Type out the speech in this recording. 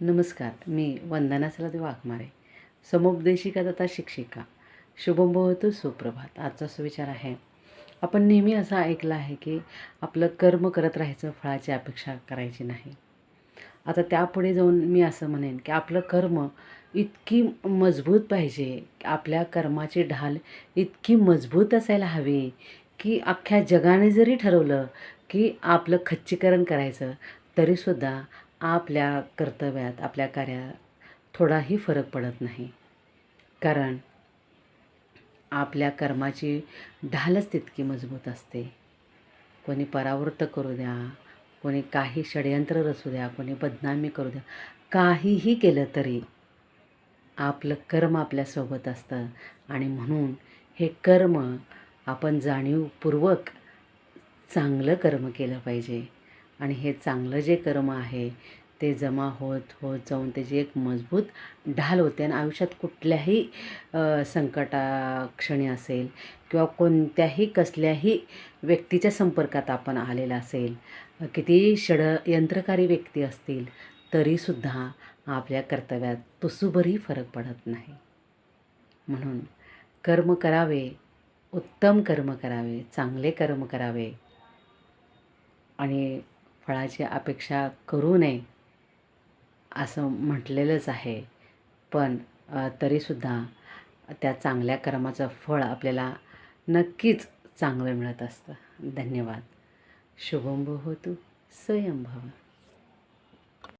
नमस्कार मी वंदना सलादे वाघमारे. समुपदेशिका तथा शिक्षिका. शुभमभवतो सुप्रभात. आजचा सुविचार आहे आपण नेहमी असं ऐकलं आहे की आपलं कर्म करत राहायचं फळाची अपेक्षा करायची नाही. आता त्यापुढे जाऊन मी असं म्हणेन की आपलं कर्म इतकी मजबूत पाहिजे आपल्या कर्माची ढाल इतकी मजबूत असायला हवी की अख्ख्या जगाने जरी ठरवलं की आपलं खच्चीकरण करायचं तरीसुद्धा आपल्या कर्तव्यात आपल्या कार्यात थोडाही फरक पडत नाही. कारण आपल्या कर्माची ढालच तितकी मजबूत असते. कोणी परावृत्त करू द्या कोणी काही षडयंत्र रचू द्या कोणी बदनामी करू द्या. काहीही केलं तरी आपलं कर्म आपल्यासोबत असतं आणि म्हणून हे कर्म आपण जाणीवपूर्वक चांगलं कर्म केलं पाहिजे. आणि हे चांगलं जे कर्म आहे ते जमा होत होत जाऊन त्याची एक मजबूत ढाल होते. आणि आयुष्यात कुठल्याही संकटाक्षणी असेल किंवा कोणत्याही कसल्याही व्यक्तीच्या संपर्कात आपण आलेला असेल किती षडयंत्रकारी व्यक्ती असतील तरीसुद्धा आपल्या कर्तव्यात तुसुभरही फरक पडत नाही. म्हणून कर्म करावे उत्तम कर्म करावे चांगले कर्म करावे आणि फळाची अपेक्षा करू नये असं म्हटलेलंच आहे. पण तरीसुद्धा त्या चांगल्या कर्माचं फळ आपल्याला नक्कीच चांगलं मिळत असतं. धन्यवाद. शुभम होतो स्वयंभव.